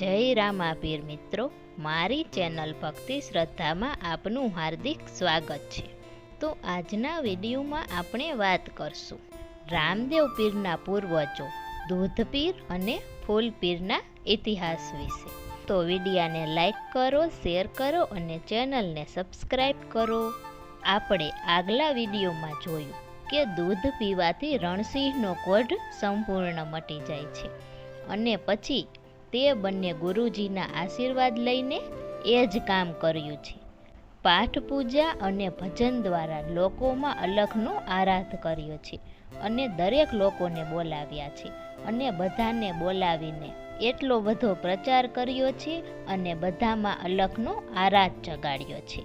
જય રામાપીર મિત્રો, મારી ચેનલ ભક્તિ શ્રદ્ધામાં આપનું હાર્દિક સ્વાગત છે. તો આજના વિડીયોમાં આપણે વાત કરશું રામદેવ પીરના પૂર્વજો દૂધ પીર અને ફૂલ પીરના ઇતિહાસ વિશે. તો વિડીયાને લાઈક કરો, શેર કરો અને ચેનલને સબસ્ક્રાઈબ કરો. આપણે આગલા વિડીયોમાં જોયું કે દૂધ પીવાથી રણસિંહનો કોઢ સંપૂર્ણ મટી જાય છે અને પછી તે બંને ગુરુજીના આશીર્વાદ લઈને એ જ કામ કર્યું છે. પાઠ પૂજા અને ભજન દ્વારા લોકોમાં અલખનો આરાધ કર્યો છે અને દરેક લોકોને બોલાવ્યા છે અને બધાને બોલાવીને એટલો બધો પ્રચાર કર્યો છે અને બધામાં અલખનો આરાધ જગાડ્યો છે.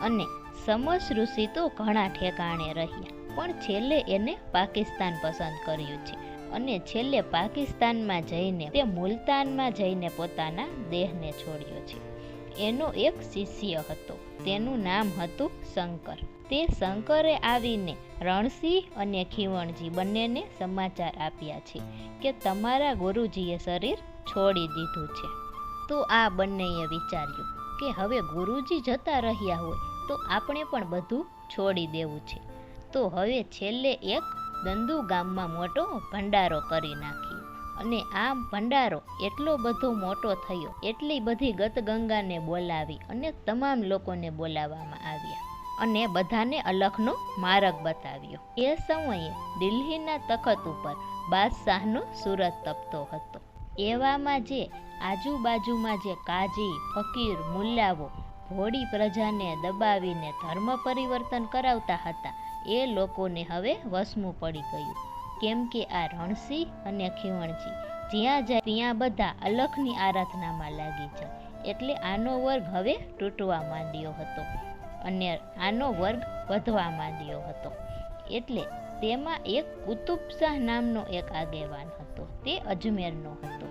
અને સમસ ઋષિ તો ઘણા ઠેકાણે રહ્યા, પણ છેલ્લે એને પાકિસ્તાન પસંદ કર્યું છે. અને છેલ્લે પાકિસ્તાનમાં જઈને તે મુલતાનમાં જઈને પોતાના દેહને છોડ્યો છે. એનો એક શિષ્ય હતો. તેનું નામ હતું શંકર. તે શંકરે આવીને રણસિંહ અને ખીવણજી બંનેને સમાચાર આપ્યા છે કે તમારા ગુરુજીએ શરીર છોડી દીધું છે. તો આ બંનેએ વિચાર્યું કે હવે ગુરુજી જતા રહ્યા હોય તો આપણે પણ બધું છોડી દેવું છે. તો હવે છેલ્લે એક દંદુ ગામમાં મોટો ભંડારો કરી નાખ્યો અને આ ભંડારો એટલો બધો મોટો થયો, એટલી બધી ગતગંગાને બોલાવી અને તમામ લોકોને બોલાવવામાં આવ્યા. અને બધાને અલખનો માર્ગ બતાવ્યો. એ સમયે દિલ્હીના તખત ઉપર બાદશાહનો સુરત તપતો હતો. એવામાં જે આજુબાજુમાં જે કાજી, ફકીર, મુલ્લાઓ, ભોળી પ્રજાને દબાવીને ધર્મ પરિવર્તન કરાવતા હતા એ લોકોને હવે વસમું પડી ગયું. કેમ કે આ રણસિંહ અને ખીવણજી જ્યાં જાય ત્યાં બધા અલખની આરાધનામાં લાગી જાય. એટલે આનો વર્ગ હવે તૂટવા માંડ્યો હતો અને આનો વર્ગ વધવા માંડ્યો હતો. એટલે તેમાં એક કુતુબશાહ નામનો એક આગેવાન હતો. તે અજમેરનો હતો.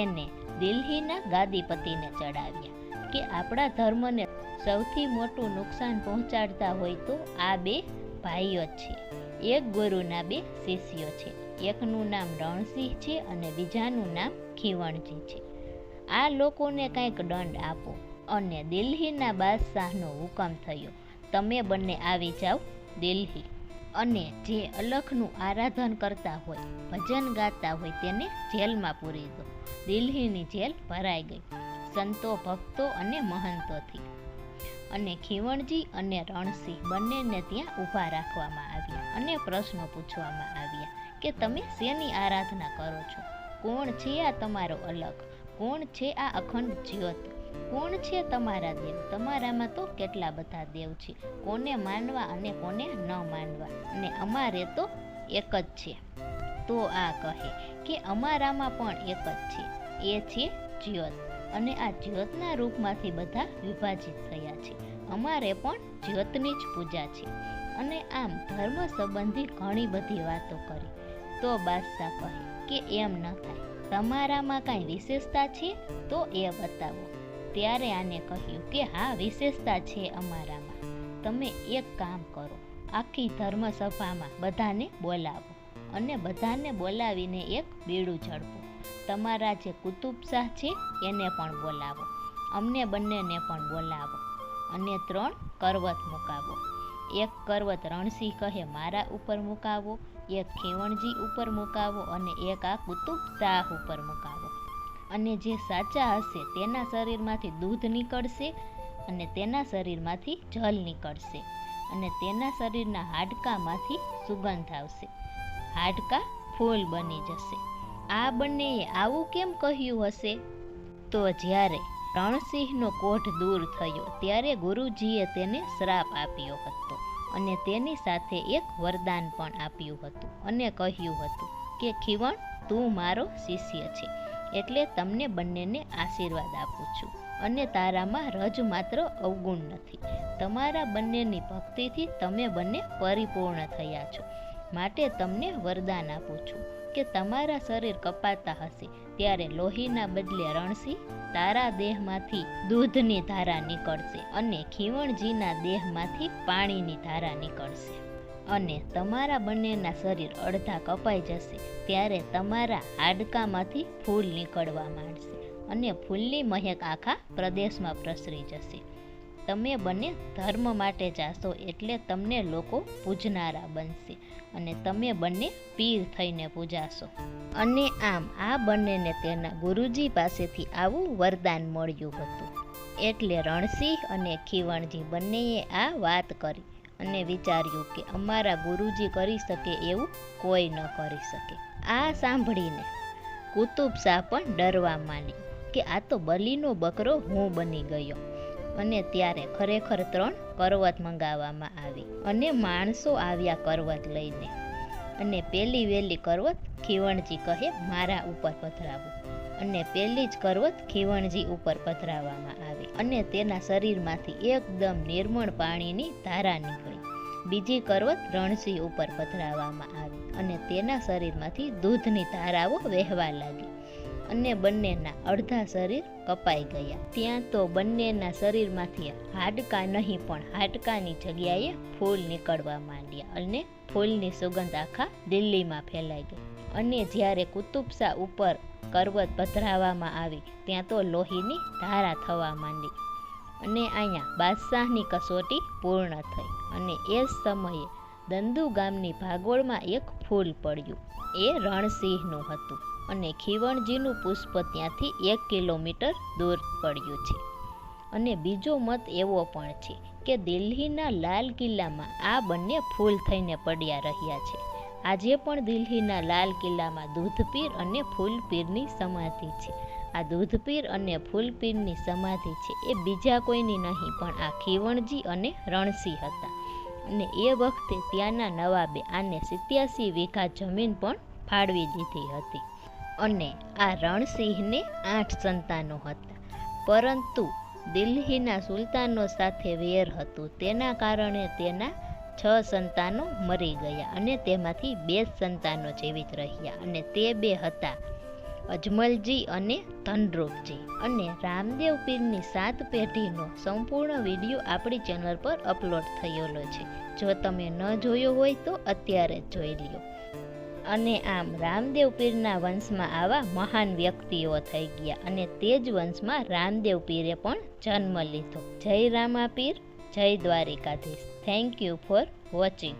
એને દિલ્હીના ગાદીપતિને ચડાવ્યા કે આપણા ધર્મને સૌથી મોટું નુકસાન પહોંચાડતા હોય તો આ બે ભાઈઓ છે. એક ગુરુના બે શિષ્યો છે. એકનું નામ રણસિંહ છે અને બીજાનું નામ ખીવણજી છે. આ લોકોને કંઈક દંડ આપો અને દિલ્હીના બાદશાહનો હુકમ થયો. તમે બંને આવી જાઓ દિલ્હી. અને જે અલખનું આરાધન કરતા હોય, ભજન ગાતા હોય તેને જેલમાં પૂરી દો. દિલ્હીની જેલ ભરાઈ ગઈ. સંતો ભક્તો અને મહંતોથી અને ખીવણજી અને રણસિંહ બંનેને ત્યાં ઊભા રાખવામાં આવ્યા અને પ્રશ્નો પૂછવામાં આવ્યા કે તમે શેની આરાધના કરો છો? કોણ છે આ તમારો અલગ? કોણ છે આ અખંડ જ્યોત? કોણ છે તમારા દેવ? તમારામાં તો કેટલા બધા દેવ છે? કોને માનવા અને કોને ન માનવા? અને અમારે તો એક જ છે. તો આ કહે કે અમારામાં પણ એક જ છે. એ છે જ્યોત. અને આ જ્યોતના રૂપમાંથી બધા વિભાજિત થયા છે. અમારે પણ જ્યોતની જ પૂજા છે. અને આમ ધર્મ સંબંધી ઘણી બધી વાતો કરી. તો બાદશાહ કહે કે એમ ન થાય. તમારામાં કાંઈ વિશેષતા છે તો એ બતાવો. ત્યારે આને કહ્યું કે હા, વિશેષતા છે અમારામાં. તમે એક કામ કરો. આખી ધર્મસભામાં બધાને બોલાવો અને બધાને બોલાવીને એક બીડું ઝડપો. તમારા જે કુતુબ શાહ છે એને પણ બોલાવો. અમને બંનેને પણ બોલાવો. અને ત્રણ કરવત મુકાવો. એક કરવત રણસિંહ કહે, મારા ઉપર મુકાવો. એક ખેવણજી ઉપર મુકાવો અને એક આ કુતુબ શાહ ઉપર મુકાવો. અને જે સાચા હશે તેના શરીરમાંથી દૂધ નીકળશે અને તેના શરીરમાંથી જલ નીકળશે અને તેના શરીરના હાડકામાંથી સુગંધ આવશે. હાડકા ફૂલ બની જશે. આ બંનેએ આવું કેમ કહ્યું હશે? તો જ્યારે રણસિંહનો કોઢ દૂર થયો, ત્યારે ગુરુજીએ તેને શ્રાપ આપ્યો હતો અને તેની સાથે એક વરદાન પણ આપ્યું હતું અને કહ્યું હતું કે, ખીવણ, તું મારો શિષ્ય છે, એટલે તમને બંનેને આશીર્વાદ આપું છું અને તારામાં રજ માત્ર અવગુણ નથી. તમારા બંનેની ભક્તિથી તમે બંને પરિપૂર્ણ થયા છો. માટે તમને વરદાન આપું છું. કે તમારા શરીર કપાતા હશે, ત્યારે લોહીના બદલે રણસી તારા દેહમાંથી દૂધની ધારા નીકળશે અને ખીવણજીના દેહમાંથી પાણીની ધારા નીકળશે. અને તમારા બંનેના શરીર અડધા કપાઈ જશે, ત્યારે તમારા હાડકામાંથી ફૂલ નીકળવા માંડશે અને ફૂલની મહેક આખા પ્રદેશમાં પ્રસરી જશે. તમે બંને ધર્મ માટે જાશો એટલે તમને લોકો પૂજનારા બનશે અને તમે બંને પીર થઈને પૂજાશો. અને આમ આ બંનેને તેના ગુરુજી પાસેથી આવું વરદાન મળ્યું હતું. એટલે રણસિંહ અને ખીવણજી બંનેએ આ વાત કરી અને વિચાર્યું કે અમારા ગુરુજી કરી શકે એવું કોઈ ન કરી શકે. આ સાંભળીને કુતુબ શાહ પણ ડરવા માંડી કે આ તો બલીનો બકરો હું બની ગયો. અને ત્યારે ખરેખર ત્રણ કરવત મંગાવવામાં આવી અને માણસો આવ્યા કરવત લઈને. અને પહેલી વહેલી કરવત ખીવણજી કહે, મારા ઉપર પધરાવો અને પહેલી જ કરવત ખીવણજી ઉપર પધરાવવામાં આવી અને તેના શરીરમાંથી એકદમ નિર્મળ પાણીની ધારા નીકળી. બીજી કરવત રણસિંહ ઉપર પધરાવવામાં આવી અને તેના શરીરમાંથી દૂધની ધારાઓ વહેવા લાગી. અને બંનેના અડધા શરીર કપાઈ ગયા. ત્યાં તો બંનેના શરીરમાંથી હાડકાં નહીં, પણ હાડકાની જગ્યાએ ફૂલ નીકળવા માંડ્યા અને ફૂલની સુગંધ આખા દિલ્હીમાં ફેલાઈ ગઈ. અને જ્યારે કુતુબશા ઉપર કરવત પધરાવવામાં આવી, ત્યાં તો લોહીની ધારા થવા માંડી અને અહીંયા બાદશાહની કસોટી પૂર્ણ થઈ. અને એ જ સમયે દંદુ ગામની ભાગોળમાં એક ફૂલ પડ્યું. એ રણસિંહનું હતું અને ખીવણજીનું પુષ્પ ત્યાંથી એક કિલોમીટર દૂર પડ્યું છે. અને બીજો મત એવો પણ છે કે દિલ્હીના લાલ કિલ્લામાં આ બંને ફૂલ થઈને પડ્યા રહ્યા છે. આજે પણ દિલ્હીના લાલ કિલ્લામાં દૂધપીર અને ફૂલપીરની સમાધિ છે. આ દૂધપીર અને ફૂલપીરની સમાધિ છે એ બીજા કોઈની નહીં પણ આ ખીવણજી અને રણસિંહ હતા. અને એ વખતે ત્યાંના નવાબે આને સિત્યાસી વીઘા જમીન પણ ફાળવી દીધી હતી. અને આ રણસિંહને આઠ સંતાનો હતા. પરંતુ દિલ્હીના સુલતાનો સાથે વેર હતું. તેના કારણે તેના છ સંતાનો મરી ગયા અને તેમાંથી બે સંતાનો જીવિત રહ્યા અને તે બે હતા. અજમલજી અને ધનરૂપજી અને રામદેવ પીરની સાત પેઢીનો સંપૂર્ણ વીડિયો આપણી ચેનલ પર અપલોડ થયેલો છે. જો તમે ન જોયો હોય તો અત્યારે જ જોઈ લ્યો. અને આમ રામદેવ પીરના વંશમાં આવા મહાન વ્યક્તિઓ થઈ ગયા અને તે જ વંશમાં રામદેવ પીરે પણ જન્મ લીધો. જય રામા પીર જય Dwarkadhish. Thank you for watching